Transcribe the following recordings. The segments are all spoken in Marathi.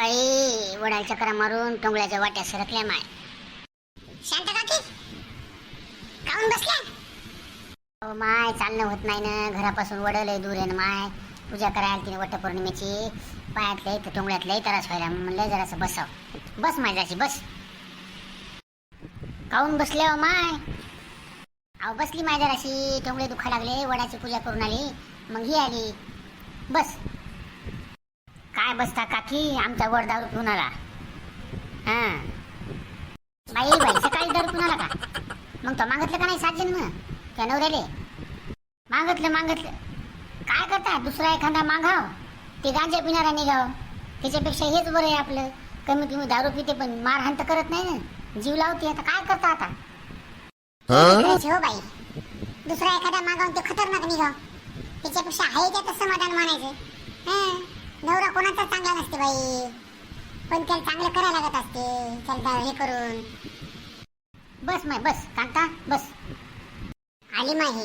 बाई वडाल चक्रा मारून टोंगळ्याच्या वाट्या सरकल्या माय. शांत काकी काऊन बसल्या? अहो माय चालणं होत नाही ना. घरापासून वडलंय दूर आहे ना माय. पूजा करायला तिने वट पौर्णिमेची पायातले तर टोंगळ्यातले त्रास व्हायला म्हणलं जरासं बसाव. बस माझ्याशी बस. काऊन बसले हो माय. अहो बसली माय जराशी. टोंगळे दुखा लागले. वडाची पूजा करून आली. मग ही आली. बस. काय बसता काकी? आमचा वर दारू पिऊन आला. हा. बाई बाई सकाळी दारू पिऊन आला का? मग तो मागितलं का नाही सात जन्म त्या नवऱ्याले. मागितलं मागितलं. काय करता? दुसरा एखादा मागाव. ते गांजा पिणारा निघाव. त्याच्यापेक्षा हेच बरं आहे आपलं. कमी कमी दारू पिते पण मारहाण तर करत नाही ना. जीव लावते आता काय करता आता? हो? बाई? दुसरा एखादा मागावून ते खतरनाक निघाव. त्याच्यापेक्षा आहे त्याचं समाधान मानायचं. हं. नवरा कोणाचा चांगला नसते बाई. पण त्याला चांगलं करायला लागत असते त्याला हे करून. बस माय बस. कांता बस. आली माही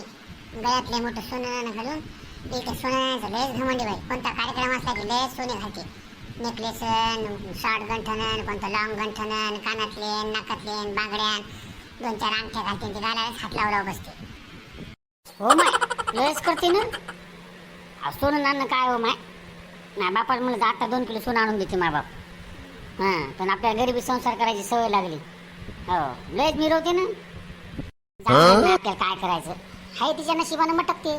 गळ्यातले मोठं सोनं घालून. इथे सोन्याचं लयच घमंडी बाई. कोणता कार्यक्रम असला की लयच सोने घालते. नेकलेस शॉर्ट गंठन कोणतं लॉंग गंठणन कानातले नाकातले बांगड्या दोन चार अंगठ्या घालते ते गालालाच हात लावला बसते. हो माय लयच करते ना? सोनं नाणं काय हो माय? नाही बापाला म्हणलं आता दोन किलो सोनं आणून देते मा बाप. हां पण आपल्याला गरिबी संसार करायची सवय लागली. हो लयच मिरवते ना. आपल्याला काय करायचं? हाय तिच्या नशिबानं मटकते.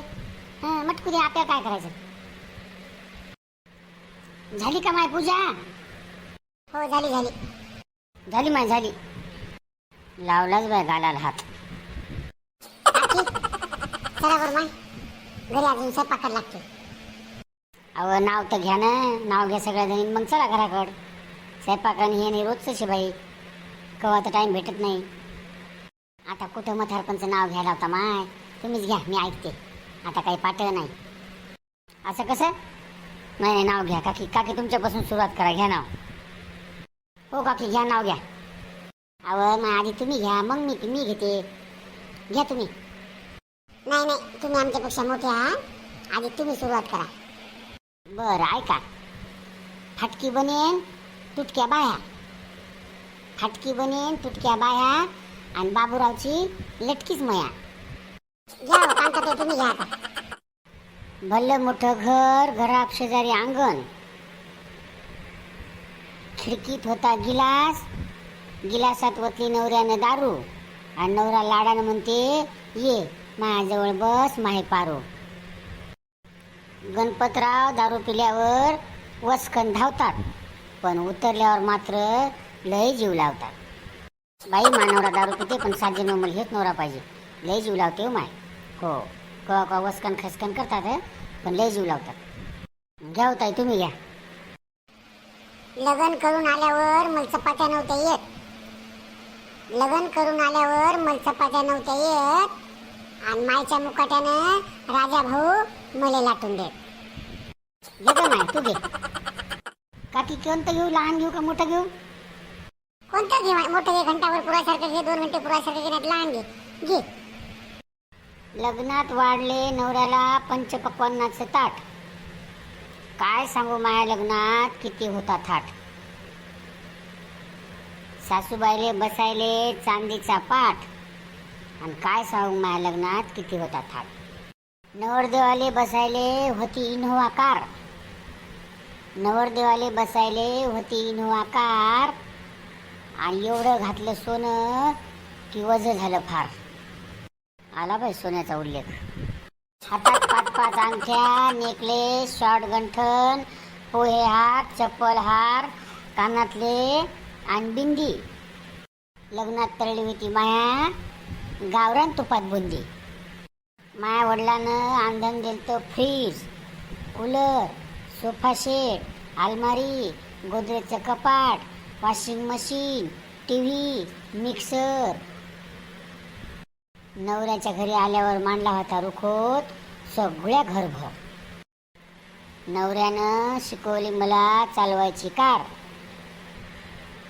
हां मटकू दे आपल्याला काय करायचं? झाली का माय पूजा? हो झाली झाली. झाली माय झाली. लावलाच बाय गालाला हात. चला बरं माय. घरी अजून स्वयंपाकाला लागते अहो नाव तर घ्या ना. नाव घ्या सगळ्या जणी मग चला घराकड. स्वयंपाकाने हे नाही रोजच शिबाई कवा तर टाईम भेटत नाही. आता कुठं मथारपणचं नाव घ्यायला होता माय? तुम्हीच घ्या मी ऐकते. आता काही पाटळ नाही. असं कसं? नाही नाही नाव घ्या. काकी काकी तुमच्यापासून सुरुवात करा. घ्या नाव. हो काकी घ्या नाव घ्या. अहो मग आधी तुम्ही घ्या. मग मी मी घेते. घ्या तुम्ही. नाही नाही. तुम्ही आमच्यापेक्षा मोठे आहात. आधी तुम्ही सुरुवात करा. बरं ऐका. फाटकी बनेन तुटक्या बाया फाटकी बनेन तुटक्या बाया आणि बाबूरावची लटकीच मया. घ्या हो, तुम्ही घ्या आता. भलं मोठं घर घरात शेजारी अंगण. खिडकीत होता गिलास. गिलासात वतली नवऱ्यानं दारू. आणि नवरा लाडानं म्हणते ये माझ्याजवळ बस माहे पारो. गणपतराव दारू पिल्यावर वसकन धावतात पण उतरल्यावर मात्र लय जीव लावतात. बाई मानवरा दारू पिते पण साजे नोमल हेच नवरा पाहिजे. लय जीव लावते हो माय. हो कवा कवा वसकन खसकन करतात पण लय जीव लावतात. घ्या होताय तुम्ही घ्या. लग्न करून आल्यावर मग चपात्या नव्हत्या येत. लग्न करून आल्यावर मग चपात्या नव्हत्या येत. आणि मायच्या मुकाट्यानं राजा भाऊ मला लाटून देत. घेतो माय तू घे. काकी कोणतं घेऊ? लहान घेऊ का मोठं घेऊ? कोणतं घे माय? मोठं घे घंटावर पुरासारखं घे दोन घंटे पुरासारखं घे नाही लहान घे. घे. लग्नात वाढले नवऱ्याला पंचपक्वान्नाचं ताट. काय सांगू माया लग्नात? किती होता थाट. सासूबाईले बसायले चांदीचा पाठ. आणि काय सांगू माया लग्नात? किती होता थाट. नवरदेवाले बसायले होती इनोवा कार नवरदेवाले बसायले होती इनोवा कार आणि एवढं घातलं सोनं की वज झालं फार. आला बाई सोन्याचा उल्लेख. हातात पाच पाच अंगठ्या नेकलेस शॉर्ट गंठन पोहे हात चप्पल हार कानातले आणि बिंदी. लग्नात तळली होती माया. गावरान तुपात बुंदी. माया वडिलानं आंधण दिलं फ्रीज कूलर सोफा सेट अलमारी गोदरेजचं कपाट washing machine T V mixer. नवऱ्याच्या घरी आल्यावर मांडला होता रुखोत सगळ्या घरभर. नवऱ्यानं शिकवली मला चालवायची कार.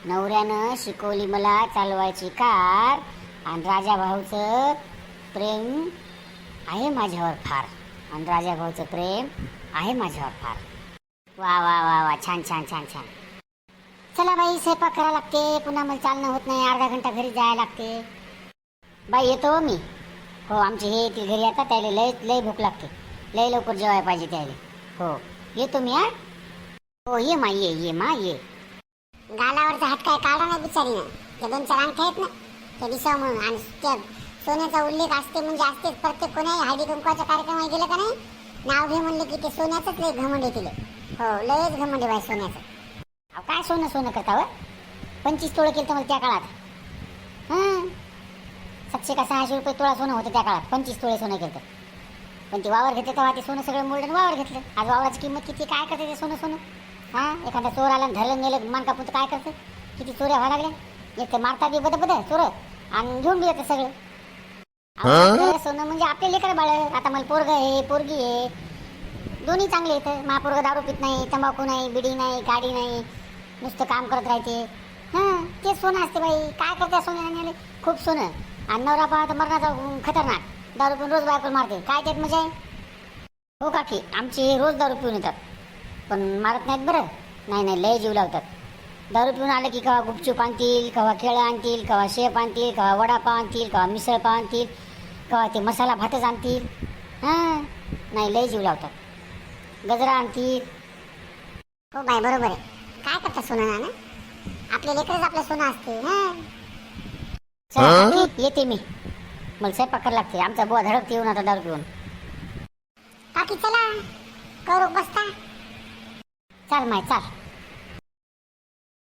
नवऱ्यानं शिकवली मला चालवायची कार. आणि राजा भाऊचं प्रेम आहे माझ्यावर फार. आणि राजा भाऊचं प्रेम आहे माझ्यावर फार. वा वा वा वा छान छान छान छान. चला बाई स्वयंपाक करावं लागते. पुन्हा मला चालणं होत नाही. अर्धा घंटा घरी जायला लागते. बाई येतो हो मी. हो आमचे हे येतील घरी आता. त्याला लय लय भूक लागते. लय लवकर जेवायला पाहिजे त्याला. हो येतो मी हा? हो ये मा ये ये मा ये. गालावरचा हात काय काढा नाही बिचारी ना त्या दोन चार अंगठ्या आहेत ना. त्या दिसाव म्हणून. आणि त्या सोन्याचा उल्लेख असते म्हणजे असतेच. प्रत्येक कोणाही हळदी कुंकवाच्या कार्यक्रमाला गेलं का नाही? नाव घे म्हणलं की ते सोन्याचंच लय घमंड येतील हो लयच घमंड आहे सोन्याचं. अहो काय सोनं सोनं करता हो? पंचवीस तोळे केलं तर मला त्या काळात. हां? सातशे का सहाशे रुपये तोळा सोनं होतं त्या काळात. पंचवीस तोळे सोनं केलं पण ते वावर घेतलं तेव्हा ते सोनं सगळं मोडलं वावर घेतलं. आज वावराची किंमत किती? काय करते ते सोनं सोनं? हां? एखादा चोर आला धरलं नेलं मान कापून तर काय करतं? किती चोऱ्या व्हायला लागल्या? एक तर मारतात बी बद बद चोरं. आणि घेऊन येतं सगळं. सोनं म्हणजे आपले लेकर बाळ आता मला पोरग आहे पोरगी आहे. दोन्ही चांगले आहेत. महापोरग दारू पित नाही तंबाखू नाही बिडी नाही गाडी नाही. नुसतं काम करत राहते. हां ते सोनं असते बाई. काय करते सोन्याने खूप सोनं. आणि नवरा पाहा तर मरणाचा खतरनाक. दारू पिऊन रोज बायकोला मारते. काय त्यात मजा आहे? हो काकी आमचे रोज दारू पिऊन येतात. पण मारत नाहीत बरं. नाही नाही लय जीव लावतात. दारू पिऊन आलं की केव्हा गुपचूप आणतील केव्हा केळं आणतील केव्हा शेप आणतील केव्हा वडापाव आणतील केव्हा मिसळपाव आणतील केव्हा ते मसाला भातच आणतील. हां नाही लय जीव लावतात. गजरा आणतील. हो बाय बरोबर आहे. काय करता सोनं नाना? आपले लेकरच आपलं सोनं असते हां? येते मी. मला स्वयंपाक करायला लागते. आमचा बुवा धडकते येऊन आता दारू पिऊन काकी चला करू बसता. चाल माय चाल.